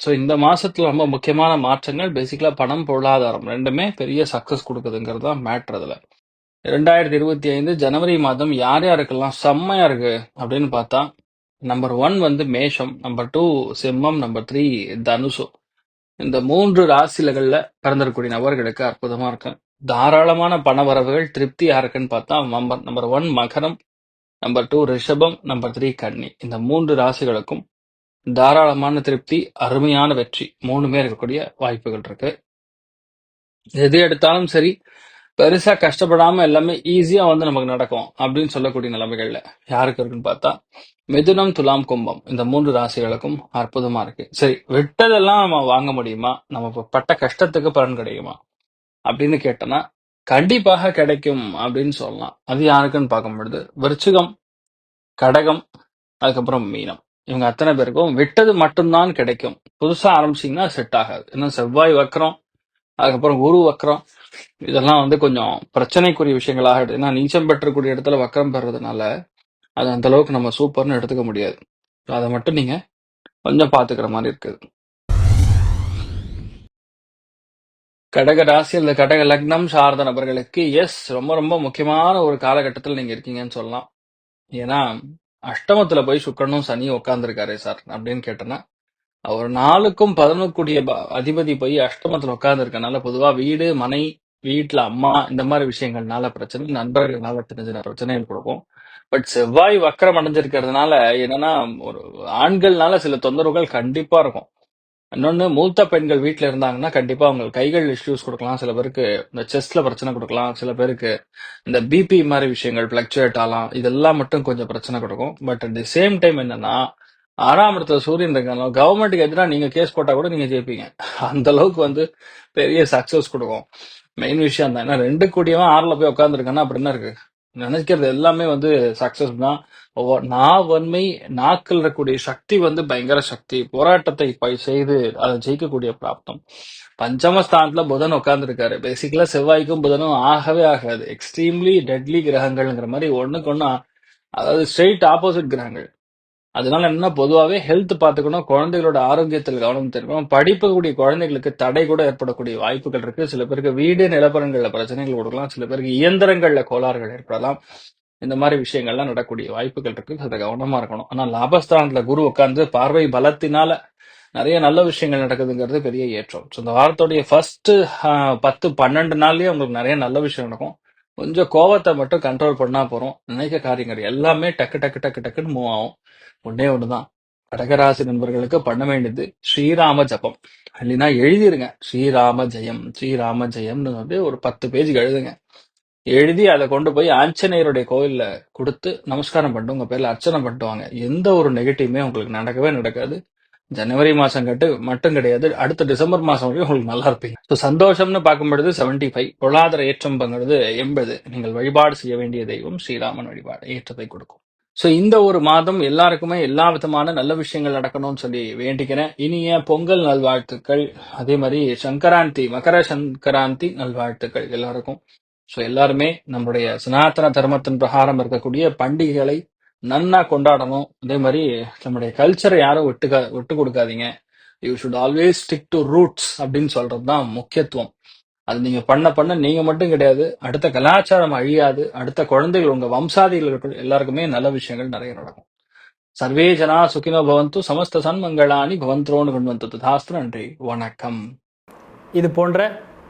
So இந்த மாதத்தில் ரொம்ப முக்கியமான மாற்றங்கள் பேசிக்கலாக பணம் பொருளாதாரம் ரெண்டுமே பெரிய சக்ஸஸ் கொடுக்குதுங்கிறது தான் மேட்ரு அதில். ரெண்டாயிரத்தி இருபத்தி ஐந்து ஜனவரி மாதம் யார் யாருக்கெல்லாம் செம்மையா இருக்கு அப்படின்னு பார்த்தா நம்பர் ஒன் வந்து மேஷம் நம்பர் டூ சிம்மம் நம்பர் த்ரீ தனுசு. இந்த மூன்று ராசிலகள்ல பிறந்திருக்கக்கூடிய நபர்களுக்கு அற்புதமா இருக்கு. தாராளமான பண வரவுகள் திருப்தியா இருக்குன்னு பார்த்தா நம்பர் நம்பர் ஒன் மகரம் நம்பர் டூ ரிஷபம் நம்பர் த்ரீ கன்னி. இந்த மூன்று ராசிகளுக்கும் தாராளமான திருப்தி அருமையான வெற்றி. மூணுமே இருக்கக்கூடிய வாய்ப்புகள் இருக்கு. எது எடுத்தாலும் சரி பெருசா கஷ்டப்படாம எல்லாமே ஈஸியா வந்து நமக்கு நடக்கும் அப்படின்னு சொல்லக்கூடிய நிலைமைகள்ல யாருக்கு இருக்குன்னு பார்த்தா மிதுனம் துலாம் கும்பம். இந்த மூன்று ராசிகளுக்கும் அற்புதமா இருக்கு. சரி விட்டதெல்லாம் நம்ம வாங்க முடியுமா? நம்ம பட்ட கஷ்டத்துக்கு பலன் கிடைக்குமா அப்படின்னு கேட்டோம்னா கண்டிப்பாக கிடைக்கும் அப்படின்னு சொல்லலாம். அது யாருக்குன்னு பார்க்கும் பொழுது விருச்சிகம் கடகம் அதுக்கப்புறம் மீனம். இவங்க அத்தனை பேருக்கும் விட்டது மட்டும்தான் கிடைக்கும். புதுசா ஆரம்பிச்சீங்கன்னா செட் ஆகாது. இன்னும் செவ்வாய் வக்கரம் அதுக்கப்புறம் குரு வக்கரம் இதெல்லாம் வந்து கொஞ்சம் பிரச்சனைக்குரிய விஷயங்களாக ஏன்னா நீச்சம் பெற்றக்கூடிய இடத்துல வக்கரம் பெறதுனால அது அந்த அளவுக்கு நம்ம சூப்பர்னு எடுத்துக்க முடியாது. அதை மட்டும் நீங்க கொஞ்சம் பாத்துக்கிற மாதிரி இருக்குது. கடக ராசி அல்லது கடக லக்னம் சார்ந்த நபர்களுக்கு எஸ் ரொம்ப ரொம்ப முக்கியமான ஒரு காலகட்டத்தில் நீங்க இருக்கீங்கன்னு சொல்லலாம். ஏன்னா அஷ்டமத்துல போய் சுக்கரனும் சனியும் உட்காந்துருக்காரே சார் அப்படின்னு கேட்டேன்னா அவர் நாளுக்கும் பதினொக்கூடிய அதிபதி போய் அஷ்டமத்துல உட்கார்ந்துருக்கனால பொதுவா வீடு மனை வீட்டுல அம்மா இந்த மாதிரி விஷயங்கள்னால பிரச்சனை நண்பர்கள்னால சின்ன சின்ன பிரச்சனைகள் கொடுக்கும். பட் செவ்வாய் வக்கரம் அடைஞ்சிருக்கிறதுனால என்னன்னா ஒரு ஆண்கள்னால சில தொந்தரவுகள் கண்டிப்பா இருக்கும். இன்னொன்று மூத்த பெண்கள் வீட்டில் இருந்தாங்கன்னா கண்டிப்பாக அவங்களுக்கு கைகள் இஷ்யூஸ் கொடுக்கலாம். சில பேருக்கு இந்த செஸ்ட்ல பிரச்சனை கொடுக்கலாம். சில பேருக்கு இந்த பிபி மாதிரி விஷயங்கள் பிளக்சுவேட் ஆகலாம் இதெல்லாம் மட்டும் கொஞ்சம் பிரச்சனை கொடுக்கும். But at the same time என்னன்னா ஆறாம் இடத்துல சூரியன் இருக்காங்க. கவர்மெண்ட்டுக்கு எதிராக நீங்கள் கேஸ் போட்டால் கூட நீங்கள் ஜெயிப்பீங்க. அந்த அளவுக்கு வந்து பெரிய சக்சஸ் கொடுக்கும். மெயின் விஷயம் தான். ஏன்னா ரெண்டு கூடியவன் ஆறில் போய் உட்காந்துருக்கேன்னா அப்படின்னா இருக்கு? நினைக்கிறது எல்லாமே வந்து சக்சஸ் தான். நாவன்மை நான் வன்மை நாக்கில் இருக்கக்கூடிய சக்தி வந்து பயங்கர சக்தி. போராட்டத்தை செய்து அதை ஜெயிக்கக்கூடிய பிராப்தம். பஞ்சமஸ்தானத்துல புதன் உட்கார்ந்துருக்காரு. பேசிக்கலா செவ்வாய்க்கும் புதனும் ஆகவே ஆகாது. எக்ஸ்ட்ரீம்லி டெட்லி கிரகங்கள்ங்கிற மாதிரி ஒண்ணுக்கு ஒண்ணு அதாவது ஸ்ட்ரெயிட் ஆப்போசிட் கிரகங்கள். அதனால என்ன பொதுவாகவே ஹெல்த் பார்த்துக்கணும் குழந்தைகளோட ஆரோக்கியத்தில் கவனம் தெரிவிக்கணும் படிக்கக்கூடிய குழந்தைகளுக்கு தடை கூட ஏற்படக்கூடிய வாய்ப்புகள் இருக்கு. சில பேருக்கு வீடு நிலப்பரங்கள்ல பிரச்சனைகள் கொடுக்கலாம். சில பேருக்கு இயந்திரங்கள்ல கோளாறுகள் ஏற்படலாம். இந்த மாதிரி விஷயங்கள்லாம் நடக்கக்கூடிய வாய்ப்புகள் இருக்கு. அதை கவனமா இருக்கணும். ஆனா லாபஸ்தானத்துல குரு உட்கார்ந்து பார்வை பலத்தினால நிறைய நல்ல விஷயங்கள் நடக்குதுங்கிறது பெரிய ஏற்றம். ஸோ இந்த வாரத்தோடைய ஃபர்ஸ்ட் பத்து பன்னெண்டு நாள்லயே உங்களுக்கு நிறைய நல்ல விஷயம் நடக்கும். கொஞ்சம் கோவத்தை மட்டும் கண்ட்ரோல் பண்ணா போறோம். நினைக்க காரியங்கள் எல்லாமே டக்கு டக்கு டக்கு டக்குன்னு மூவ் ஆகும். ஒன்னே ஒண்ணுதான். கடகராசி நண்பர்களுக்கு பண்ண வேண்டியது ஸ்ரீராம ஜபம். இல்லைன்னா எழுதிருங்க. ஸ்ரீராம ஜெயம் ஸ்ரீராம ஜெயம்னு வந்து ஒரு பத்து பேஜ் எழுதுங்க. எழுதி அதை கொண்டு போய் ஆஞ்சநேயருடைய கோயில்ல கொடுத்து நமஸ்காரம் பண்ணிட்டு உங்க பேர்ல அர்ச்சனை பண்ணுவாங்க எந்த ஒரு நெகட்டிவுமே உங்களுக்கு நடக்கவே நடக்காது. ஜனவரி மாசம் கட்டு மட்டும் கிடையாது. அடுத்த டிசம்பர் மாசம் வரையும் உங்களுக்கு நல்லா இருப்பீங்க. ஸோ சந்தோஷம்னு பார்க்கும்பொழுது செவன்டி ஃபைவ் பொருளாதார ஏற்றம் பங்கிறது எண்பது. நீங்கள் வழிபாடு செய்ய வேண்டிய தெய்வம் ஸ்ரீராமன் வழிபாடு ஏற்றத்தை கொடுக்கும். ஸோ இந்த ஒரு மாதம் எல்லாருக்குமே எல்லா விதமான நல்ல விஷயங்கள் நடக்கணும்னு சொல்லி வேண்டிக்கிறேன். இனிய பொங்கல் நல்வாழ்த்துக்கள். அதே மாதிரி சங்கராந்தி மகர சங்கராந்தி நல்வாழ்த்துக்கள் எல்லாருக்கும். ஸோ எல்லாருமே நம்முடைய சனாதன தர்மத்தின் பிரகாரம் இருக்கக்கூடிய பண்டிகைகளை நன்னா கொண்டாடணும். அதே மாதிரி நம்முடைய கல்ச்சரை யாரும் விட்டு விட்டு கொடுக்காதீங்க. You should always stick to roots அப்படின்னு சொல்றது தான் முக்கியத்துவம். அது நீங்க பண்ண பண்ண நீங்க மட்டும் கிடையாது. அடுத்த கலாச்சாரம் அழியாது. அடுத்த குழந்தைகள் உங்க வம்சாதிகள் எல்லாருக்குமே நல்ல விஷயங்கள் நிறைய நடக்கும். சர்வே ஜனா சுகினோ பவந்து சமஸ்த சன்மங்களானி பவந்தோன்னு கொண்டு வந்தது. தாஸ்திர நன்றி. வணக்கம். இது போன்ற